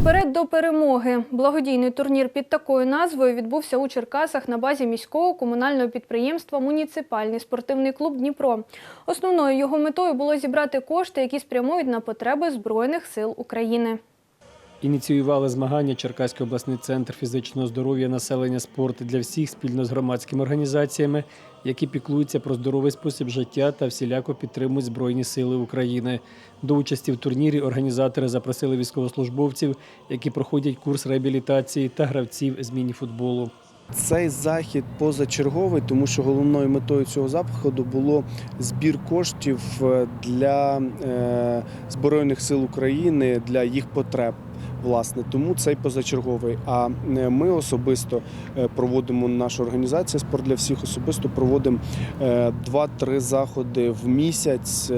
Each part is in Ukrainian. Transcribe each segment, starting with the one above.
Вперед до перемоги. Благодійний турнір під такою назвою відбувся у Черкасах на базі міського комунального підприємства Муніципальний спортивний клуб Дніпро. Основною його метою було зібрати кошти, які спрямують на потреби Збройних сил України. Ініціювали змагання Черкаський обласний центр фізичного здоров'я населення спорт для всіх спільно з громадськими організаціями, які піклуються про здоровий спосіб життя та всіляко підтримують Збройні сили України. До участі в турнірі організатори запросили військовослужбовців, які проходять курс реабілітації та гравців з міні-футболу. Цей захід позачерговий, тому що головною метою цього заходу було збір коштів е, для е, Збройних сил України для їх потреб. Власне, тому цей позачерговий. А е, ми особисто е, проводимо наша організація Спорт для всіх особисто проводимо е, два-три заходи в місяць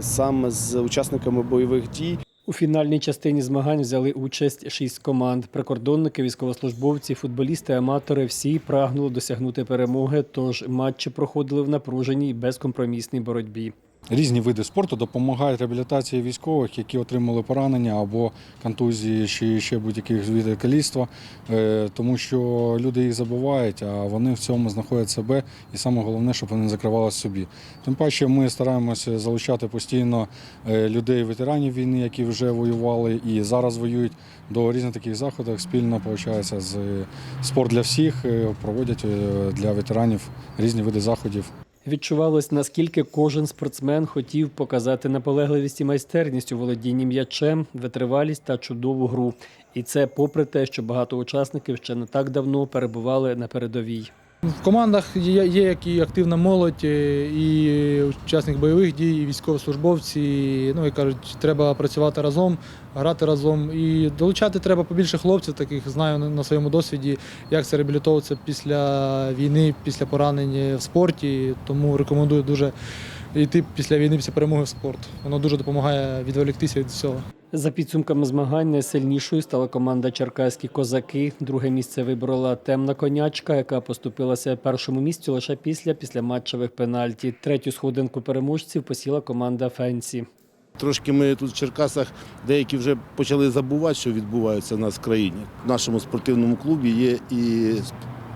саме з учасниками бойових дій. У фінальній частині змагань взяли участь шість команд. Прикордонники, військовослужбовці, футболісти, аматори всі прагнули досягнути перемоги. Тож матчі проходили в напруженій безкомпромісній боротьбі. Різні види спорту допомагають реабілітації військових, які отримали поранення або контузії, чи ще будь-які види каліцтва, е, тому що люди їх забувають, а вони в цьому знаходять себе, і саме головне, щоб вони не закривали собі. Тим паче, ми стараємося залучати постійно е, людей, ветеранів війни, які вже воювали і зараз воюють до різних таких заходів. Спільно виходить, з спорт для всіх е, проводять для ветеранів різні види заходів. Відчувалось, наскільки кожен спортсмен хотів показати наполегливість і майстерність у володінні м'ячем, витривалість та чудову гру. І це попри те, що багато учасників ще не так давно перебували на передовій. В командах є, як і активна молодь, е, і учасник бойових дій, і військовослужбовці. Ну і кажуть, треба працювати разом, грати разом. І долучати треба побільше хлопців, таких знаю на своєму досвіді, як це реабілітовуватися після війни, після поранень в спорті. Тому рекомендую дуже йти після війни, після перемоги в спорт. Воно дуже допомагає відволіктися від всього. За підсумками змагань найсильнішою стала команда Черкаські козаки. Друге місце виборола темна конячка, яка поступилася першому місцю лише після післяматчевих пенальті. Третю сходинку переможців посіла команда Фенсі. Трошки ми тут в Черкасах деякі вже почали забувати, що відбувається в нас в країні. В нашому спортивному клубі є і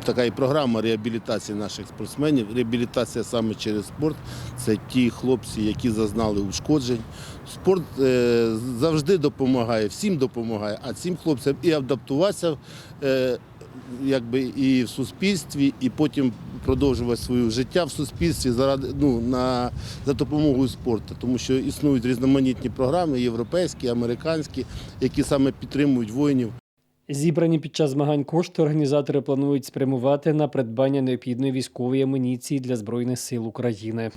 така і програма реабілітації наших спортсменів. Реабілітація саме через спорт. Це ті хлопці, які зазнали ушкоджень. Спорт е, завжди допомагає, всім допомагає, а цим хлопцям і адаптуватися. Е, Якби і в суспільстві, і потім продовжувати своє життя в суспільстві заради ну на за допомогою спорту, тому що існують різноманітні програми, європейські, американські, які саме підтримують воїнів. Зібрані під час змагань кошти організатори планують спрямувати на придбання необхідної військової амуніції для Збройних сил України.